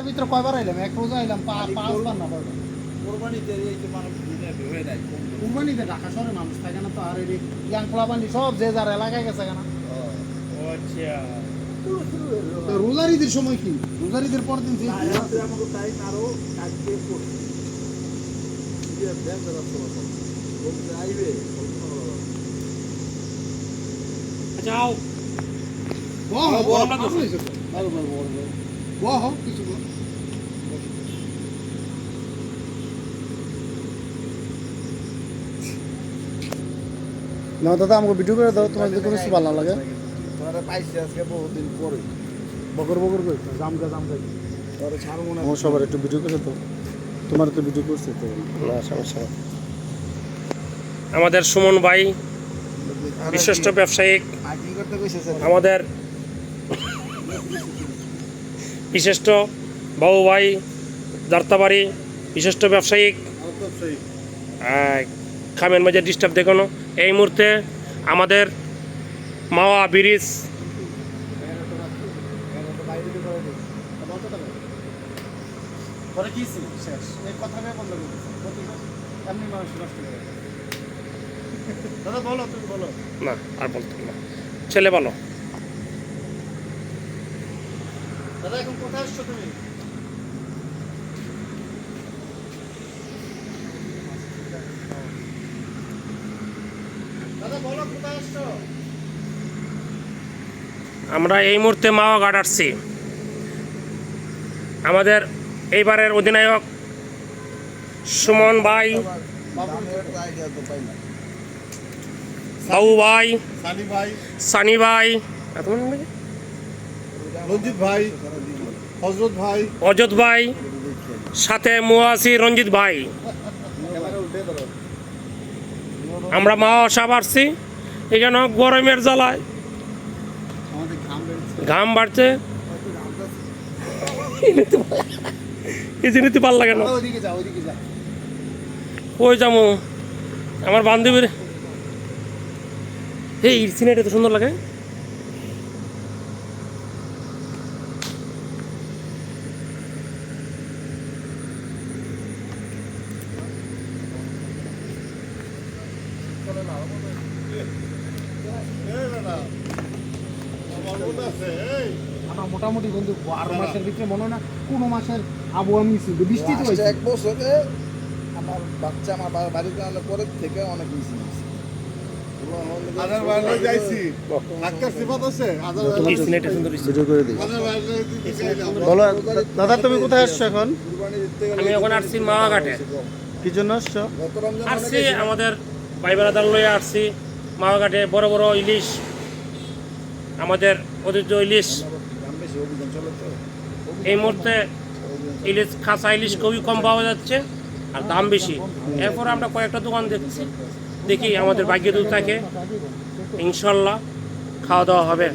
তার ভিতরে কয়বার আইলাম? এক রোজা আইলাম পাঁচবার না কয়বার কোরবানিতে এই যে মানুষ দিনে হয়ে যায় কুরবানিতে ঢাকা শহরে মানুষ থাকে না তো আর এই ইয়াং পোলাপানি সব যে যার এলাকায় গেছে কেনা? আচ্ছা। তো রোজার ঈদের সময় কি? রোজার ঈদের পর দিন আমাকে টাইম আরও বাবা। আচ্ছা ভালো, ভালো, কিছু। না দাদা আমাকে ভিডিও করে দাও তোমার যদি কোনো কিছু ভালো না লাগে তোরা পাইছি আজকে বহুদিন পরে। বকর বকর করে জামগা জামগা তোরা ছাড়বো না। আমার সবার একটু ভিডিও করে তো তোমার তো ভিডিও করছে তো না সমস্যা নেই। আমাদের সুমন ভাই বিশিষ্ট? ব্যবসায়িক। আমাদের বিশিষ্ট বাবু ভাই দার্তাবাড়ি বিশিষ্ট ব্যবসায়িক। খামের মাঝে ডিস্টার্ব দেখানো এই মুহূর্তে আমাদের মাওয়া ব্রিজ। না আর বলতে না। ছেলে বলো। দাদা এখন কোথায় আসছো তুমি দাদা বলো কোথায় আসছো আমরা এই মুহূর্তে মাওয়া ঘাট আসছি আমাদের এইবারের অধিনায়ক সুমন ভাই। বাবু ভাই সানি ভাই সানি ভাই কি? রঞ্জিত ভাই, হজরত ভাই। অজত ভাই, সাথে মুয়াসি রঞ্জিত ভাই। আমরা মাওয়া সাহেব আসছি এখানে গরমের জ্বালায়। ঘাম বাড়ছে। এই জিনিস লাগে না কই যাব? আমার বান্ধবীর এই সিনেটা তো সুন্দর লাগে। আমার আমার মোটামুটি বন্ধু বারো মাসের ভিতরে মনে হয় না কোনো মাসের আবহাওয়া মিছিল বৃষ্টি তো এক বছরে আমার বাচ্চা আমার বাড়িতে আনার পরের থেকে অনেক বলো দাদা তুমি কোথায় আসছো এখন? আমি এখন আসছি মাওয়াঘাটে কি জন্য আসছো? আসছি আমাদের ভাই বেড়াদার লয়ে আসছি। মাওয়াঘাটে বড় বড় ইলিশ, আমাদের ঐতিহ্য ইলিশ। এই মুহূর্তে ইলিশ খাসা ইলিশ খুবই কম পাওয়া যাচ্ছে আর দাম বেশি। এরপর আমরা কয়েকটা দোকান দেখছি, দেখি আমাদের ভাগ্য দূর থাকে ইনশাল্লাহ খাওয়া দাওয়া হবে।